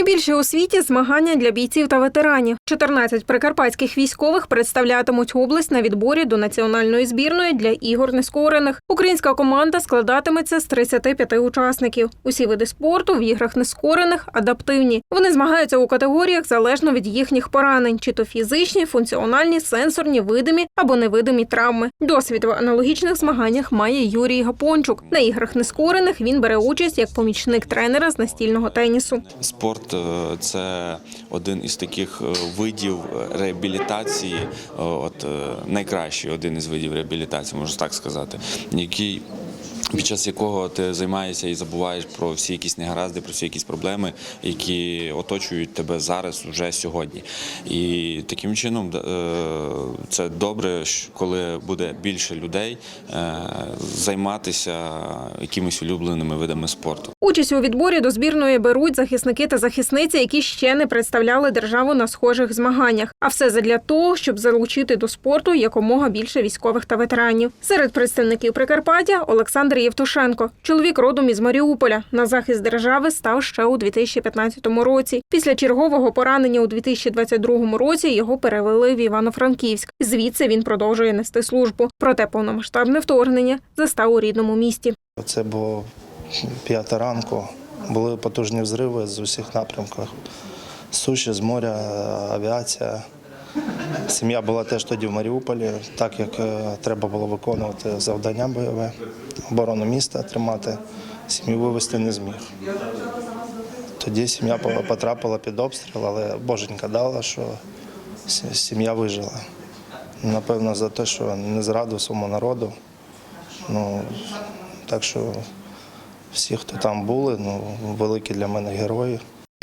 Найбільші у світі змагання для бійців та ветеранів. 14 прикарпатських військових представлятимуть область на відборі до національної збірної для ігор нескорених. Українська команда складатиметься з 35 учасників. Усі види спорту в іграх нескорених адаптивні. Вони змагаються у категоріях залежно від їхніх поранень, чи то фізичні, функціональні, сенсорні, видимі або невидимі травми. Досвід в аналогічних змаганнях має Юрій Гапончук. На іграх нескорених він бере участь як помічник тренера з настільного тенісу. Спорт е, це один із таких е, видів реабілітації, е, от е, найкращий один із видів реабілітації, можу так сказати, який. Під час якого ти займаєшся і забуваєш про всі якісь негаразди, про всі якісь проблеми, які оточують тебе зараз, уже сьогодні. І таким чином е, це добре, коли буде більше людей е, займатися якимись улюбленими видами спорту. Участь у відборі до збірної беруть захисники та захисниці, які ще не представляли державу на схожих змаганнях. А все задля того, щоб залучити до спорту якомога більше військових та ветеранів. Серед представників Прикарпаття Олександр Євтушенко. Чоловік родом із Маріуполя. На захист держави став ще у 2015 році. Після чергового поранення у 2022 році його перевели в Івано-Франківськ. Звідси він продовжує нести службу. Проте повномасштабне вторгнення застав у рідному місті. Це було п'ята ранку. Були потужні взриви з усіх напрямків. Суші, з моря, авіація. Сім'я була теж тоді в Маріуполі, так як е, треба було виконувати завдання бойове, оборону міста тримати, сім'ю вивезти не зміг. Тоді сім'я потрапила під обстріл, але боженька дала, що сім'я вижила. Напевно, за те, що не зрадив своєму народу. Ну, так що всі, хто там були, ну, великі для мене герої.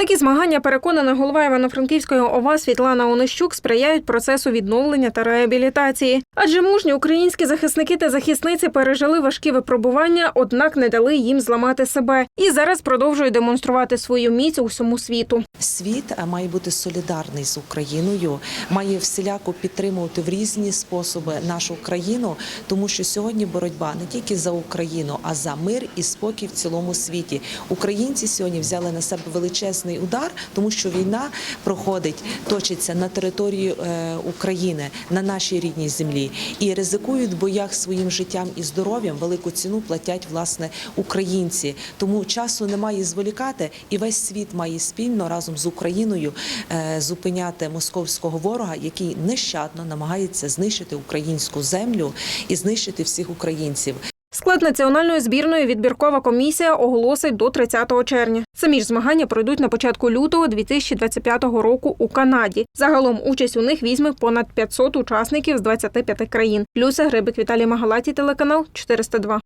Такі змагання, переконана голова Івано-Франківської ОВА Світлана Онищук, сприяють процесу відновлення та реабілітації. Адже мужні українські захисники та захисниці пережили важкі випробування, однак не дали їм зламати себе. І зараз продовжують демонструвати свою міць усьому світу. Світ має бути солідарний з Україною, має всіляко підтримувати в різні способи нашу країну, тому що сьогодні боротьба не тільки за Україну, а за мир і спокій в цілому світі. Українці сьогодні взяли на себе величезний удар, тому що війна проходить, точиться на території е, України, на нашій рідній землі, і ризикують в боях своїм життям і здоров'ям. Велику ціну платять власне українці. Тому часу немає зволікати, і весь світ має спільно разом з Україною е, зупиняти московського ворога, який нещадно намагається знищити українську землю і знищити всіх українців. Склад національної збірної відбіркова комісія оголосить до 30 червня. Самі ж змагання пройдуть на початку лютого 2025 року у Канаді. Загалом участь у них візьме понад 500 учасників з 25 країн. Люся Грибик, Віталій Магалаті, телеканал 402.